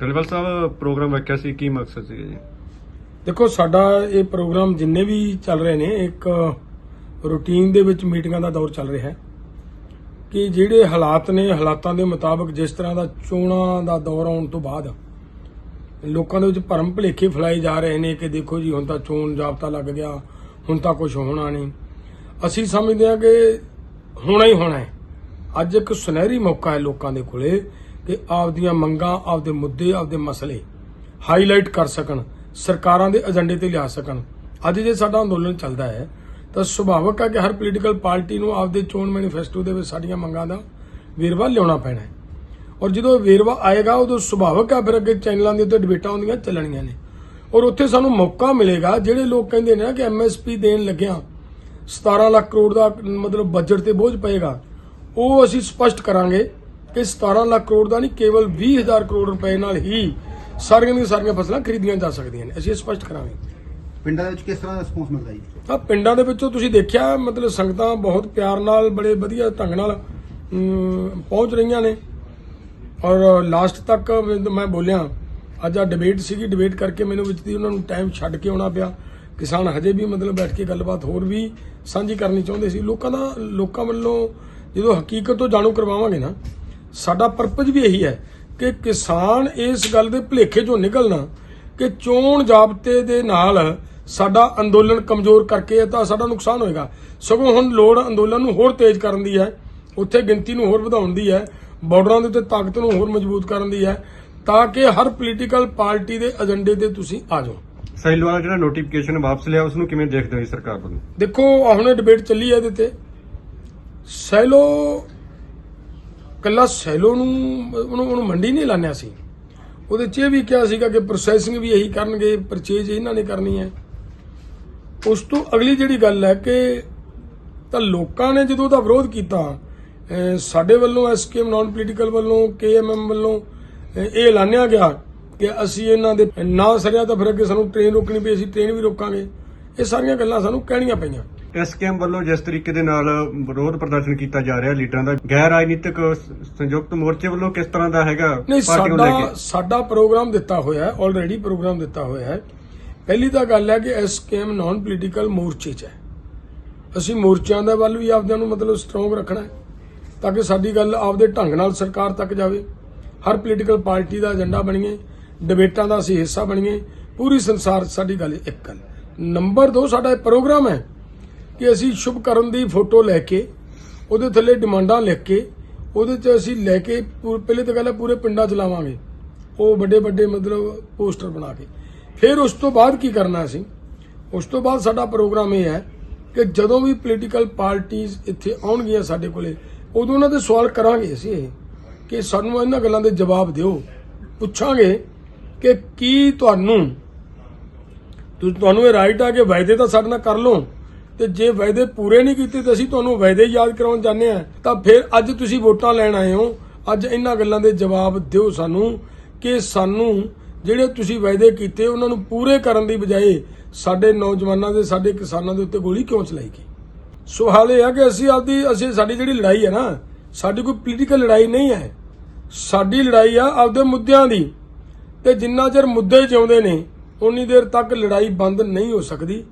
ਡਲਵਲ ਸਾਹਿਬ, programme ਰੱਖਿਆ ਸੀ, ਕੀ ਮਕਸਦ ਸੀ ਜੀ? ਦੇਖੋ, ਸਾਡਾ ਇਹ ਪ੍ਰੋਗਰਾਮ ਜਿੰਨੇ ਵੀ ਚੱਲ ਰਹੇ ਨੇ, ਇੱਕ ਰੂਟੀਨ ਦੇ ਵਿੱਚ ਮੀਟਿੰਗਾਂ ਦਾ ਦੌਰ ਚੱਲ ਰਿਹਾ ਹੈ। ਕਿ ਜਿਹੜੇ ਹਾਲਾਤ ਨੇ, ਹਾਲਾਤਾਂ ਦੇ ਮੁਤਾਬਕ ਜਿਸ ਤਰ੍ਹਾਂ ਦਾ ਚੋਣਾਂ ਦਾ ਦੌਰ ਆਉਣ ਤੋਂ ਬਾਅਦ ਲੋਕਾਂ ਦੇ ਵਿੱਚ ਭਰਮ ਭੁਲੇਖੇ ਫੈਲਾਏ ਜਾ ਰਹੇ ਨੇ ਕਿ ਦੇਖੋ ਜੀ, ਹੁਣ ਤਾਂ ਚੋਣ ਜਾਬਤਾ ਲੱਗ ਗਿਆ, ਹੁਣ ਤਾਂ ਕੁਝ ਹੋਣਾ ਨਹੀਂ। ਅਸੀਂ ਸਮਝਦੇ ਹਾਂ ਕਿ ਹੋਣਾ ਹੀ ਹੋਣਾ ਹੈ। ਅੱਜ ਇੱਕ ਸੁਨਹਿਰੀ ਮੌਕਾ ਹੈ ਲੋਕਾਂ ਦੇ ਕੋਲੇ ਕਿ ਆਪਦੀਆਂ ਮੰਗਾਂ, ਆਪਦੇ ਮੁੱਦੇ, ਆਪਦੇ ਮਸਲੇ ਹਾਈਲਾਈਟ ਕਰ ਸਕਣ, ਸਰਕਾਰਾਂ ਦੇ ਏਜੰਡੇ ਤੇ ਲਿਆ ਸਕਣ। ਅੱਜ ਜੇ ਸਾਡਾ ਅੰਦੋਲਨ ਚੱਲਦਾ ਹੈ, ਤਾਂ ਸੁਭਾਵਕ ਹੈ ਕਿ ਹਰ ਪੋਲੀਟੀਕਲ ਪਾਰਟੀ ਨੂੰ ਆਪਦੇ ਚੋਣ ਮੈਨੀਫੈਸਟੋ ਦੇ ਵਿੱਚ ਸਾਡੀਆਂ ਮੰਗਾਂ ਦਾ ਵੇਰਵਾ ਲਿਆਉਣਾ ਪੈਣਾ ਹੈ। ਔਰ ਜਦੋਂ ਵੇਰਵਾ ਆਏਗਾ, ਉਦੋਂ ਸੁਭਾਵਕ ਹੈ ਫਿਰ ਅੱਗੇ ਚੈਨਲਾਂ ਦੇ ਉੱਤੇ ਡਿਬੇਟਾਂ ਹੁੰਦੀਆਂ ਚੱਲਣੀਆਂ ਨੇ। ਔਰ ਉੱਥੇ ਸਾਨੂੰ ਮੌਕਾ ਮਿਲੇਗਾ, ਜਿਹੜੇ ਲੋਕ ਕਹਿੰਦੇ ਨੇ ਨਾ ਕਿ ਐਮਐਸਪੀ ਦੇਣ ਲੱਗਿਆ 17 ਲੱਖ ਕਰੋੜ ਦਾ ਮਤਲਬ ਬਜਟ ਤੇ ਬੋਝ ਪਏਗਾ, ਉਹ ਅਸੀਂ ਸਪਸ਼ਟ ਕਰਾਂਗੇ। ਕਿ 17 ਲੱਖ ਕਰੋੜ ਦਾ ਨਹੀਂ ਕੇਵਲ 20000 ਕਰੋੜ ਰੁਪਏ ਨਾਲ ਹੀ ਸਾਰੀਆਂ ਦੀਆਂ ਸਾਰੀਆਂ ਫਸਲਾਂ ਖਰੀਦੀਆਂ ਜਾ ਸਕਦੀਆਂ ਨੇ। ਅਸੀਂ ਇਹ ਸਪਸ਼ਟ ਕਰਾਂਗੇ। ਪਿੰਡਾਂ ਦੇ ਵਿੱਚ ਕਿਸ ਤਰ੍ਹਾਂ ਦਾ ਰਿਸਪੌਂਸ ਮਿਲਦਾ ਜੀ? ਤਾਂ ਪਿੰਡਾਂ ਦੇ ਵਿੱਚੋਂ ਤੁਸੀਂ ਦੇਖਿਆ ਮਤਲਬ ਸੰਗਤਾਂ ਬਹੁਤ ਪਿਆਰ ਨਾਲ ਬੜੇ ਵਧੀਆ ਢੰਗ ਨਾਲ ਅਮ, ਪਹੁੰਚ ਰਹੀਆਂ ਨੇ। ਔਰ ਲਾਸਟ ਤੱਕ ਮੈਂ ਬੋਲਿਆ ਅੱਜ ਆ ਡਿਬੇਟ ਸੀਗੀ ਡਿਬੇਟ ਕਰਕੇ ਮੈਨੂੰ ਵਿੱਚ ਦੀ ਉਹਨਾਂ ਨੂੰ ਟਾਈਮ ਛੱਡ ਕੇ ਆਉਣਾ ਪਿਆ। ਕਿਸਾਨ ਹਜੇ ਵੀ ਮਤਲਬ ਬੈਠ ਕੇ ਗੱਲਬਾਤ ਹੋਰ ਵੀ ਸਾਂਝੀ ਕਰਨੀ ਚਾਹੁੰਦੇ ਸੀ। ਲੋਕਾਂ ਦਾ ਲੋਕਾਂ ਵੱਲੋਂ ਜਦੋਂ ਹਕੀਕਤ ਤੋਂ ਜਾਣੂ ਕਰਵਾਵਾਂਗੇ ਨਾ ਸਾਡਾ ਪਰਪਸ ਵੀ ਇਹੀ ਹੈ ਕਿ ਕਿਸਾਨ ਇਸ ਗੱਲ ਦੇ ਭੁਲੇਖੇ ਚੋਂ ਨਿਕਲਣਾ ਕਿ ਚੋਣ ਜਾਬਤੇ ਦੇ ਨਾਲ ਸਾਡਾ ਅੰਦੋਲਨ ਕਮਜ਼ੋਰ ਕਰਕੇ ਤਾਂ ਸਾਡਾ ਨੁਕਸਾਨ ਹੋਏਗਾ। ਸਗੋਂ ਹੁਣ ਲੋੜ ਅੰਦੋਲਨ ਨੂੰ ਹੋਰ ਤੇਜ਼ ਕਰਨ ਦੀ ਹੈ ਉੱਥੇ ਗਿਣਤੀ ਨੂੰ ਹੋਰ ਵਧਾਉਣ ਦੀ ਹੈ ਬਾਰਡਰਾਂ ਦੇ ਉੱਤੇ ਤਾਕਤ ਨੂੰ ਹੋਰ ਮਜ਼ਬੂਤ ਕਰਨ ਦੀ ਹੈ ਤਾਂ ਕਿ ਹਰ ਪੋਲੀਟੀਕਲ ਪਾਰਟੀ ਦੇ ਏਜੰਡੇ ਤੇ ਤੁਸੀਂ ਆ ਜਾਓ। ਸੈਲੋ ਵਾਲਾ ਜਿਹੜਾ ਨੋਟੀਫਿਕੇਸ਼ਨ ਵਾਪਸ ਲਿਆ ਉਸ ਨੂੰ ਕਿਵੇਂ ਦੇਖਦੇ ਹੋ ਸਰਕਾਰ ਵੱਲੋਂ? ਦੇਖੋ ਹੁਣੇ ਡਿਬੇਟ ਚੱਲੀ ਹੈ ਇਹਦੇ ਤੇ। ਸੈਲੋ ਕੱਲਾ ਸੈਲੋ ਨੂੰ, ਉਹਨੂੰ ਉਹਨੂੰ ਮੰਡੀ ਨਹੀਂ ਲਾਣਿਆ ਸੀ। ਉਹਦੇ 'ਚ ਇਹ ਵੀ ਕਿਹਾ ਸੀਗਾ ਕਿ ਪ੍ਰੋਸੈਸਿੰਗ ਵੀ ਇਹੀ ਕਰਨਗੇ ਪਰਚੇਜ ਇਹਨਾਂ ਨੇ ਕਰਨੀ ਹੈ। ਉਸ ਤੋਂ ਅਗਲੀ ਜਿਹੜੀ ਗੱਲ ਹੈ ਕਿ ਤਾਂ ਲੋਕਾਂ ਨੇ ਜਦੋਂ ਉਹਦਾ ਵਿਰੋਧ ਕੀਤਾ ਸਾਡੇ ਵੱਲੋਂ ਐਸਕੇਐਮ ਨਾਨ ਪੋਲੀਟੀਕਲ ਵੱਲੋਂ ਕੇਐਮਐਮ ਵੱਲੋਂ ਇਹ ਐਲਾਨਿਆ ਗਿਆ ਕਿ ਅਸੀਂ ਇਹਨਾਂ ਦੇ ਨਾ ਸਰਿਆ ਤਾਂ ਫਿਰ ਅੱਗੇ ਸਾਨੂੰ ਟ੍ਰੇਨ ਰੋਕਣੀ ਪਈ, ਅਸੀਂ ਟ੍ਰੇਨ ਵੀ ਰੋਕਾਂਗੇ। ਇਹ ਸਾਰੀਆਂ ਗੱਲਾਂ ਸਾਨੂੰ ਕਹਿਣੀਆਂ ਪਈਆਂ। ਐਸਕੇਐਮ ਵੱਲੋਂ ਜਿਸ ਤਰੀਕੇ ਦੇ ਨਾਲ ਵਿਰੋਧ ਪ੍ਰਦਰਸ਼ਨ ਕੀਤਾ ਜਾ ਰਿਹਾ ਲੀਡਰਾਂ ਦਾ ਗੈਰ ਰਾਜਨੀਤਿਕ ਸੰਯੁਕਤ ਮੋਰਚੇ ਵੱਲੋਂ ਕਿਸ ਤਰ੍ਹਾਂ ਦਾ ਹੈਗਾ? ਪਾਰਟੀ ਨੂੰ ਲੈ ਸਾਡਾ ਕੇ। ਸਾਡਾ ਪ੍ਰੋਗਰਾਮ ਦਿੱਤਾ ਹੋਇਆ ਹੈ ਆਲਰੇਡੀ ਪ੍ਰੋਗਰਾਮ ਦਿੱਤਾ ਹੋਇਆ ਹੈ। ਪਹਿਲੀ ਤਾਂ ਗੱਲ ਹੈ ਕਿ ਐਸਕੇਐਮ ਨਾਨ ਪੋਲੀਟੀਕਲ ਮੋਰਚੇ 'ਚ ਹੈ। ਅਸੀਂ ਮੋਰਚਿਆਂ ਦੇ ਵੱਲ ਵੀ ਆਪਦਿਆਂ ਨੂੰ ਮਤਲਬ ਸਟਰੋਂਗ ਰੱਖਣਾ ਹੈ ਤਾਂ ਕਿ ਸਾਡੀ ਗੱਲ ਆਪਦੇ ਢੰਗ ਨਾਲ ਸਰਕਾਰ ਤੱਕ ਜਾਵੇ। ਹਰ ਪੋਲੀਟੀਕਲ ਪਾਰਟੀ ਦਾ ਏਜੰਡਾ ਬਣੀਏ ਡਿਬੇਟਾਂ ਦਾ ਅਸੀਂ ਹਿੱਸਾ ਬਣੀਏ ਪੂਰੀ ਸੰਸਾਰ ਸਾਡੀ ਗੱਲ ਇੱਕ ਗੱਲ ਨੰਬਰ 2 ਸਾਡਾ ਇਹ ਪ੍ਰੋਗਰਾਮ ਹੈ ਕਿ ਅਸੀਂ ਸ਼ੁਭ ਕਰਨ ਦੀ ਫੋਟੋ ਲੈ ਕੇ, ਉਹਦੇ ਥੱਲੇ ਡਿਮਾਂਡਾਂ ਲਿਖ ਕੇ, ਉਹਦੇ 'ਚ ਅਸੀਂ ਲੈ ਕੇ ਪੂ- ਪਹਿਲੇ ਤਾਂ ਗੱਲ ਹੈ ਪੂਰੇ ਪਿੰਡਾਂ 'ਚ ਲਾਵਾਂਗੇ। ਉਹ ਵੱਡੇ ਵੱਡੇ ਮਤਲਬ ਪੋਸਟਰ ਬਣਾ ਕੇ। ਫਿਰ ਉਸ ਤੋਂ ਬਾਅਦ ਕੀ ਕਰਨਾ ਅਸੀਂ? ਉਸ ਤੋਂ ਬਾਅਦ ਸਾਡਾ ਪ੍ਰੋਗਰਾਮ ਇਹ ਹੈ ਕਿ ਜਦੋਂ ਵੀ ਪੋਲੀਟੀਕਲ ਪਾਰਟੀਆਂ ਇੱਥੇ ਆਉਣਗੀਆਂ ਸਾਡੇ ਕੋਲੇ, ਉਦੋਂ ਉਹਨਾਂ ਦੇ ਸਵਾਲ ਕਰਾਂਗੇ ਅਸੀਂ ਇਹ, ਕਿ ਸਾਨੂੰ ਇਹਨਾਂ ਗੱਲਾਂ ਦੇ ਜਵਾਬ ਦਿਓ। ਪੁੱਛਾਂਗੇ ਕਿ ਕੀ ਤੁਹਾਨੂੰ ਤੁਹਾਨੂੰ ਇਹ ਰਾਈਟ ਆ ਕਿ ਵਾਅਦੇ ਤਾਂ ਸਾਡੇ ਨਾਲ ਕਰ ਲਓ। ਤੇ ਜੇ ਵਾਅਦੇ ਪੂਰੇ ਨਹੀਂ ਕੀਤੇ ਤਾਂ ਅਸੀਂ ਤੁਹਾਨੂੰ ਵਾਅਦੇ ਯਾਦ ਕਰਾਉਣ ਜਾਂਦੇ ਆ ਤਾਂ ਫਿਰ ਅੱਜ ਤੁਸੀਂ ਵੋਟਾਂ ਲੈਣ ਆਏ ਹੋ। ਅੱਜ ਇਹਨਾਂ ਗੱਲਾਂ ਦੇ ਜਵਾਬ ਦਿਓ ਸਾਨੂੰ ਕਿ ਸਾਨੂੰ ਜਿਹੜੇ ਤੁਸੀਂ ਵਾਅਦੇ ਕੀਤੇ, ਉਹਨਾਂ ਨੂੰ ਪੂਰੇ ਕਰਨ ਦੀ ਬਜਾਏ ਸਾਡੇ ਨੌਜਵਾਨਾਂ ਦੇ, ਸਾਡੇ ਕਿਸਾਨਾਂ ਦੇ ਉੱਤੇ ਗੋਲੀ ਕਿਉਂ ਚਲਾਈ ਗਈ? ਸੋ ਹਾਲ ਇਹ ਹੈ ਕਿ ਅਸੀਂ ਆਪਦੀ, ਅਸੀਂ, ਸਾਡੀ ਜਿਹੜੀ ਲੜਾਈ ਹੈ ਨਾ, ਸਾਡੀ ਕੋਈ ਪੋਲੀਟੀਕਲ ਲੜਾਈ ਨਹੀਂ ਹੈ। ਸਾਡੀ ਲੜਾਈ ਆ ਆਪਦੇ ਮੁੱਦਿਆਂ ਦੀ। ਤੇ ਜਿੰਨਾ ਚਿਰ ਮੁੱਦੇ ਜਿਉਂਦੇ ਨੇ ਉਨੀ ਦੇਰ ਤੱਕ ਲੜਾਈ ਬੰਦ ਨਹੀਂ ਹੋ ਸਕਦੀ।